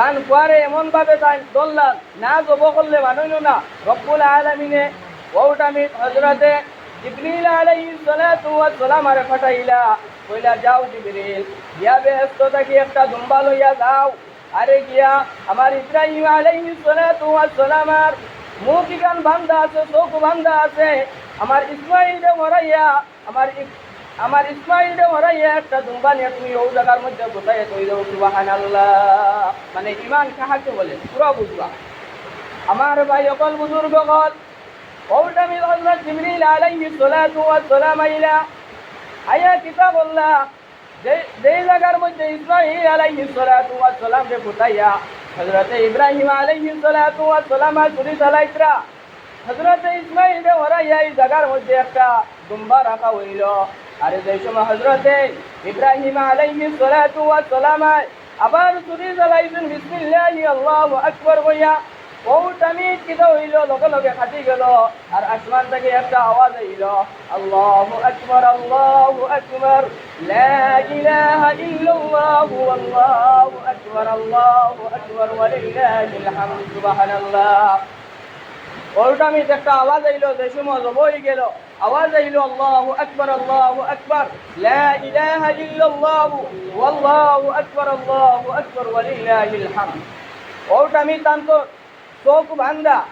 তান কুয়ারে এমন ভাবে তাই দল্লাল, না জব করলে মানুষ না। রব্বুল আলমিনে ওটামি হজরতে জিবরিল আলাইহিস সালাতু ওয়াস সালাম আরে ফাটাইলা কইলা, যাও জিবরিল ইয়া ব্যস্ত থাকি একটা দুম্বা লইয়া যাও। আরে গিয়া, আমার ইব্রাহিম আলাইহিস সালাতু ওয়াস সালামার মুখ গান বান্ধা আছে, চোখ বান্ধা আছে। আমার ইসমাইল মরাইয়া, আমার আমার ইসমাইল দে মরাইয়া একটা দুম্বা নিয়ে তুমি ও জায়গার মধ্যে কোথায় তৈরি দেবো সুবহানাল্লাহ। মানে ইমান কাহাকে বলে? পুরো বুঝবা। আমার ভাই অকল বুজুর্গ কল ওটামি হজরত জিবরিল আলাইহিস সালাতু ওয়াস সালাম আইলা। আয়া কিতাবুল্লাহ যে যে জায়গার মধ্যে ইসমাইল আলাইহিস সালাতু ওয়াস সালাম রে ফুটাইয়া হযরত ইব্রাহিম আলাইহিস সালাতু ওয়াস সালাম চুরি চালাইতরা। হযরত ইসমাইল রে ওরাইয়া এই জায়গার মধ্যে একটা দুম্বা রাখা হইল। আর যে সময় হযরত ইব্রাহিম আলাইহিস সালাতু ওয়াস সালাম আবার চুরি চালাইছেন বিসমিল্লাহি, আল্লাহু আকবার কইয়া ওটামি কিদা হইল, লগে লগে খাটি গেল, আর আসমান থেকে একটা আওয়াজ হইল আল্লাহু আকবার আল্লাহু আকবার, লা ইলাহা ইল্লাল্লাহু, আল্লাহু আকবার আল্লাহু আকবার, ওয়ালিল্লাহিল হামদ, সুবহানাল্লাহ। ওটামি একটা আওয়াজ আইল যে সময় জবই গেল। আওয়াজ আইল আল্লাহু আকবার আল্লাহু আকবার। লা ইলাহা ইল্লাল্লাহু, ওয়াল্লাহু আকবার, আল্লাহু আকবার, ওয়ালিল্লাহিল হামদ। ওটামি তান্ত চোখ বান্ধা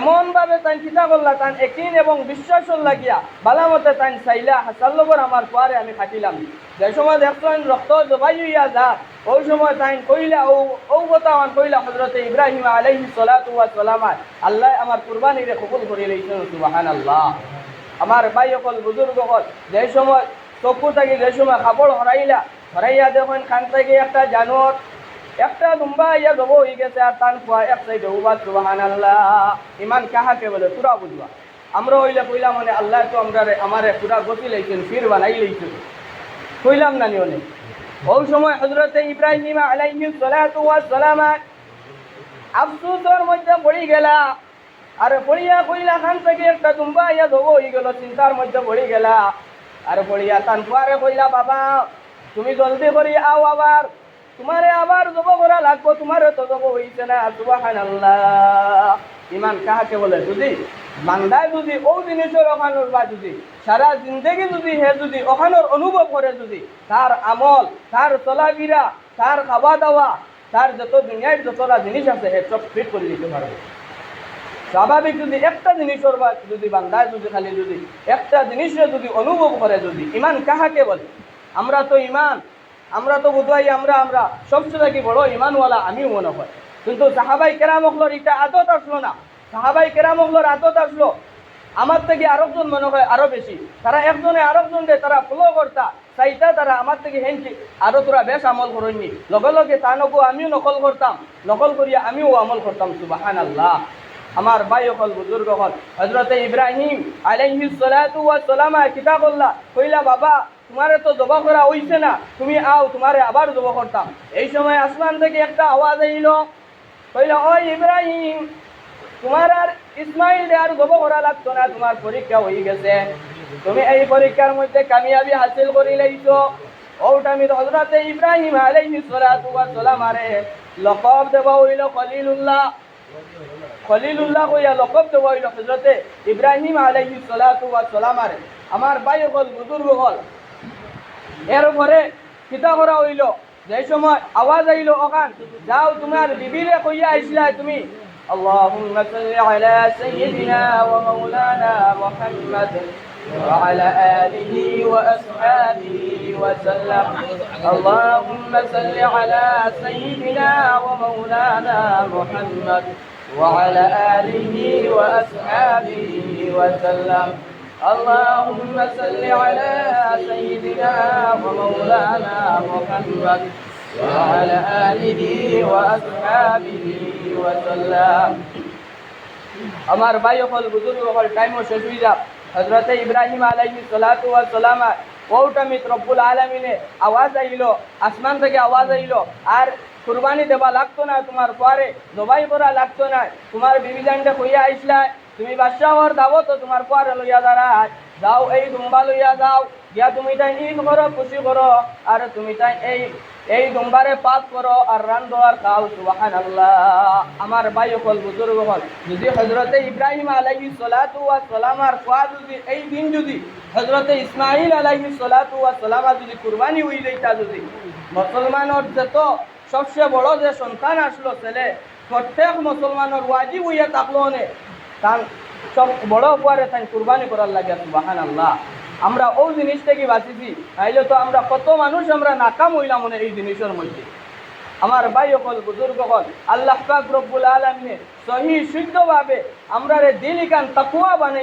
এমন ভাবে তাই চিন্তা করলা তান একিন এবং বিশ্বাস লাগিয়া বালা মতে তাই চাইলা হাসার লগর আমার পরে আমি খাটিলাম। যে সময় দেখলেন রক্ত জবাই হইয়া যা, ওই সময় তাই কইলা ও ও আমার কইলা হজরতে ইব্রাহিম আলাইহি সালাতু ওয়া সালাম আল্লাহ আমার কুরবানি রে কবুল করে লইছেন সুবহানাল্লাহ। আমার ভাই অকল বুজুর্গ হল যে সময় চকু থাকি যে সময় কাপড় হরাইলা হরাইয়া দেখুন খান থেকে একটা জানোয়ার একটা দুম্বা ইয়া জব হয়ে গেছে আর তান খোয়া এক সাইডে উবাদ সুবাহান আল্লাহ ইমান কাহাকে বলে? পুরা বুঝবা। আমরা হইলে কইলাম মানে আল্লাহ তো আমরা আমারে পুরা গতি লাইছেন, ফির বানাই লাইছেন। কইলাম না নিয়নে ওই সময় হজরতে ইব্রাহিম আলাইহি সালাতু ওয়াস সালাম আফসোসের মধ্যে পড়ি গেলা। আর পড়িয়া কইলা খান থেকে একটা দুম্বা ইয়া জব হয়ে গেল, চিন্তার মধ্যে পড়ি গেলা। আর পড়িয়া তান ফুয়ারে কইলা, বাবা, তুমি জলদি করি, আও আবার। তোমারে আবার জব করা লাগবো তোমারে তো জব হইছে না সুবাহান ইমান কাহাকে বলে যদি? বান্দায় যদি, ও জিনিসের ওখানোর বা যদি, সারা জিন্দগি যদি হে যদি ওখানোর অনুভব করে যদি, তার আমল, তার চলাফিরা, তার খাওয়া দাওয়া তার যত দুনিয়ার যতটা জিনিস আছে, হে সব ফিট করে দিতে পারবে। স্বাভাবিক যদি একটা জিনিসের বা যদি বান্দায় যদি খালি যদি, একটা জিনিসের যদি অনুভব করে যদি, ইমান কাহাকে বলে? আমরা তো ইমান আমরা তো বোধহয় আমরা আমরা। সবচেয়ে কি বড় ইমানওয়ালা, আমিও মনে হয়। কিন্তু সাহাবাই কেরামকলর এটা আদত আসলো না। সাহাবাই কেরামকলর আদত আসলো। আমার থেকে আরেকজন মনে হয় আরও বেশি। তারা একজনে আরেকজনকে তারা ফলো করতা। চাইতা তারা আমার থেকে হেনছি আরও তোরা বেশ আমল করেননি। লগে লগে তা নকো, আমিও নকল করতাম। নকল করিয়া আমিও আমল করতাম সুবাহান আল্লাহ আমার ভাই হল বুজুর্গ হল হজরতে ইব্রাহিম আলাইহি সালাতু ওয়া সালাম কিতাবুল্লাহ কইলা, বাবা তোমারে তো জবা করা হইছে না, তুমি আও তোমারে আবার জবা করতাম। এই সময় আসমান থেকে একটা আওয়াজ আইল, কইলা, ও ইব্রাহিম, তোমার আর ইসমাইল আর জব করা লাগতো না, তোমার পরীক্ষা হয়ে গেছে। তুমি এই পরীক্ষার মধ্যে কামিয়াবি হাসিল করে লাইছো। ওটা আমি হজরতে ইব্রাহিম আলাইহি সালাতু ওয়া সালাম আরে লকব দেবা হইল খলিলুল্লাহ। খলিলুল্লাহ কইয়া লকব দেওয়া হইল হজরতে ইব্রাহিম আলাইহি সালাতু ওয়া সালাম আরে। আমার ভাই হল, বুজুর্গ হল। এরপরে কিতা করা হইল যে সময় আওয়াজ আইল ওখান যাও তোমার বিবিরে কইয়া আইসলা তুমি اللهم صل على سيدنا ومولانا محمد وعلى آله وأصحابه وسلم اللهم صل على سيدنا ومولانا محمد وعلى آله وأصحابه وسلم اللهم صل على سيدنا ومولانا محمد وعلى آله وأصحابه وسلم আমার ভাই হল বুজুর্গ হল টাইমও শেষ হয়ে যাক হজরতে ইব্রাহিম আলাইহি সালাতু ওয়া সালাম ওটা মিত রব্বুল আলমিনে আওয়াজ আইলো, আসমান থেকে আওয়াজ আইলো। আর কুরবানি দেবা লাগতো না তোমার পরে, জবাই করা লাগতো না। তোমার বিবিজানটা হইয়া আইসলা, তুমি বাদশাহর দাবো তো তোমার পরে লইয়া দাঁড়ায়। যাও এই দুম্বা লইয়া যাও, গিয়া তুমি তাই ঈদ করো খুশি করো, আর তুমি তাই এই এই দোমবারে পাপ করো, আর রান্ধো আর খাও সুবাহান আল্লাহ আমার ভাই হল বুজুর্গ হল যদি হজরতে ইব্রাহিম আলাইহি সালাতু ওয়া সালাম আর খোয়া যদি, এই দিন যদি হজরতে ইসমাইল আলাইহি সালাতু ওয়া সালাম যদি কুরবানি হই যাইতা যদি, মুসলমানের যত সবচেয়ে বড় যে সন্তান আসলো ছেলে, প্রত্যেক মুসলমানের ওয়াজিব হইয়া থাকল তার সব বড় উপহারে তাই কুরবানি করার লাগে সুবাহান আল্লাহ আমরা ও জিনিস থেকে বাঁচিছি। তাইলে তো আমরা কত মানুষ আমরা নাকাম হইলাম মনে এই জিনিসের মধ্যে। আমার ভাই অকল বুজুর্গ হল আল্লাহ পাক রব্বুল আলমে সহি, শুদ্ধভাবে আমরা দিল ইকান তাকুয়া বানাই